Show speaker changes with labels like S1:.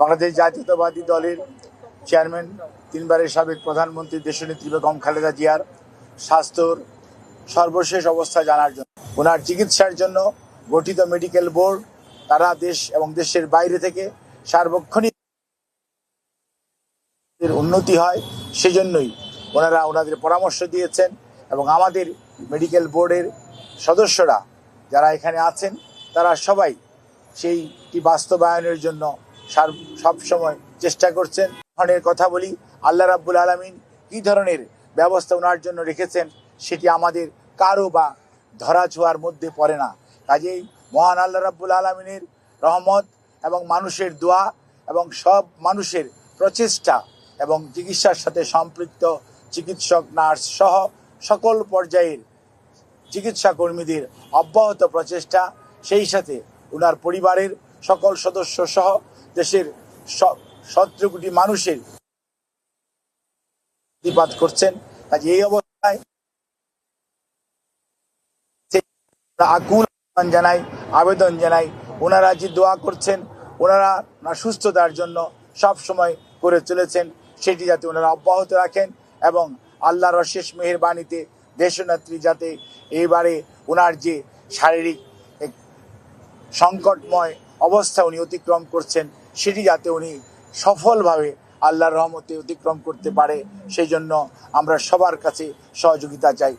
S1: বাংলাদেশ জাতীয়তাবাদী দলের চেয়ারম্যান, তিনবারের সাবেক প্রধানমন্ত্রী দেশনেত্রী বেগম খালেদা জিয়ার স্বাস্থ্যর সর্বশেষ অবস্থা জানার জন্য। ওনার চিকিৎসার জন্য গঠিত মেডিকেল বোর্ড তারা দেশ এবং দেশের বাইরে থেকে সার্বক্ষণিক উন্নতি হয় সেজন্যই ওনারা ওনাদের পরামর্শ দিয়েছেন এবং আমাদের মেডিকেল বোর্ডের সদস্যরা যারা এখানে আছেন, তারা সবাই সেইটি বাস্তবায়নের জন্য সার- সবসময় চেষ্টা করছেন। ধরনের কথা বলি, আল্লাহ রাব্বুল আলমিন কী ধরনের ব্যবস্থা ওনার জন্য রেখেছেন সেটি আমাদের কারও বা ধরা ছোঁয়ার মধ্যে পড়ে না। কাজেই মহান আল্লাহ রাব্বুল আলমিনের রহমত এবং মানুষের দোয়া এবং সব মানুষের প্রচেষ্টা এবং চিকিৎসার সাথে সম্পৃক্ত চিকিৎসক, নার্স সহ সকল পর্যায়ের চিকিৎসা কর্মীদের অব্যাহত প্রচেষ্টা, সেই সাথে ওনার পরিবারের সকল সদস্য সহ দেশের সতেরো কোটি মানুষের প্রতিবাদ করছেন। কাজে এই অবস্থায় আকুল জানাই, আবেদন জানাই, ওনারা যে দোয়া করছেন, ওনারা ওনার সুস্থতার জন্য সব সময় করে চলেছেন, সেটি যাতে ওনারা অব্যাহত রাখেন এবং আল্লাহর অশেষ মেহেরবাণীতে দেশনেত্রী যাতে এইবারে ওনার যে শারীরিক সংকটময় অবস্থা উনি অতিক্রম করছেন সেটি যাতে উনি সফলভাবে আল্লাহর রহমতে অতিক্রম করতে পারে, সেই জন্য আমরা সবার কাছে সহযোগিতা চাই।